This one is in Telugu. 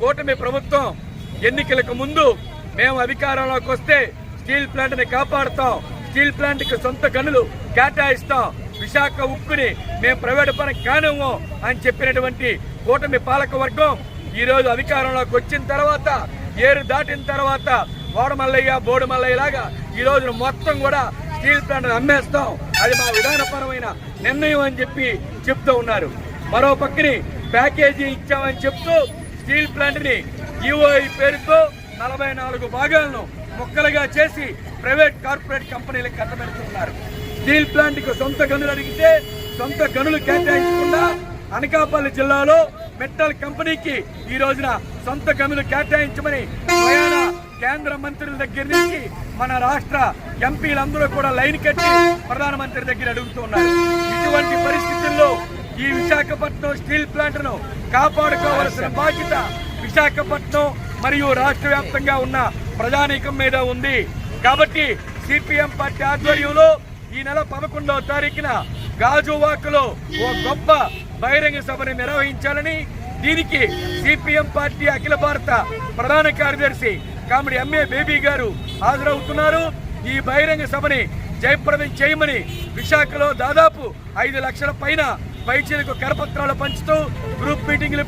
కూటమి ప్రభుత్వం ఎన్నికలకు ముందు మేము అధికారంలోకి వస్తే స్టీల్ ప్లాంట్ని కాపాడుతాం. స్టీల్ ప్లాంట్కి సొంత గనులు కేటాయిస్తాం. విశాఖ ఉక్కుని మేము ప్రైవేట్ పరం కానివ్వం అని చెప్పినటువంటి కూటమి పాలక వర్గం ఈ రోజు అధికారంలోకి వచ్చిన తర్వాత ఏరు దాటిన తర్వాత వాడమల్లయ్య బోడుమల్లయ్య లాగా ఈ రోజు మొత్తం కూడా స్టీల్ ప్లాంట్ అమ్మేస్తాం. అది మా విధానపరమైన నిర్ణయం అని చెప్పి చెప్తూ ఉన్నారు. మరో పక్కని ప్యాకేజీ ఇచ్చామని చెప్తూ స్టీల్ ప్లాంట్ని ఈఓఐ పేరుతో నలభై నాలుగు భాగాలను ముక్కలుగా చేసి ప్రైవేట్ కార్పొరేట్ కంపెనీలకు కట్టబెడుతున్నారు. స్టీల్ ప్లాంట్కు సొంత గనులు అడిగితే సొంత గనులు కేటాయించకుండా అనకాపల్లి జిల్లాలో మెట్టల్ కంపెనీకి ఈ రోజున సొంత గనులు కేటాయించమని ప్రయాణ కేంద్ర మంత్రుల దగ్గర నుంచి మన రాష్ట్ర ఎంపీలందరూ కూడా లైన్ కట్టి ప్రధానమంత్రి దగ్గర అడుగుతున్నారు ఇటువంటి పరిస్థితుల్లో విశాఖపట్నం స్టీల్ ప్లాంట్ను కాపాడుకోవాల్సిన బాధ్యత విశాఖపట్నం మరియు రాష్ట్ర వ్యాప్తంగా ఉన్న ప్రజానీకం మీద ఉంది. కాబట్టి సిపిఎం పార్టీ ఆధ్వర్యంలో ఈ నెల పదకొండవ తారీఖున గాజువాకలో ఓ గొప్ప బహిరంగ సభని నిర్వహించాలని దీనికి సిపిఎం పార్టీ అఖిల భారత ప్రధాన కార్యదర్శి కామెడీ ఎంఏ బేబీ గారు హాజరవుతున్నారు. ఈ బహిరంగ సభని జయప్రదం చేయమని విశాఖలో దాదాపు ఐదు లక్షల పైన వైద్యులకు కరపత్రాలు పంచుతూ గ్రూప్ మీటింగ్లు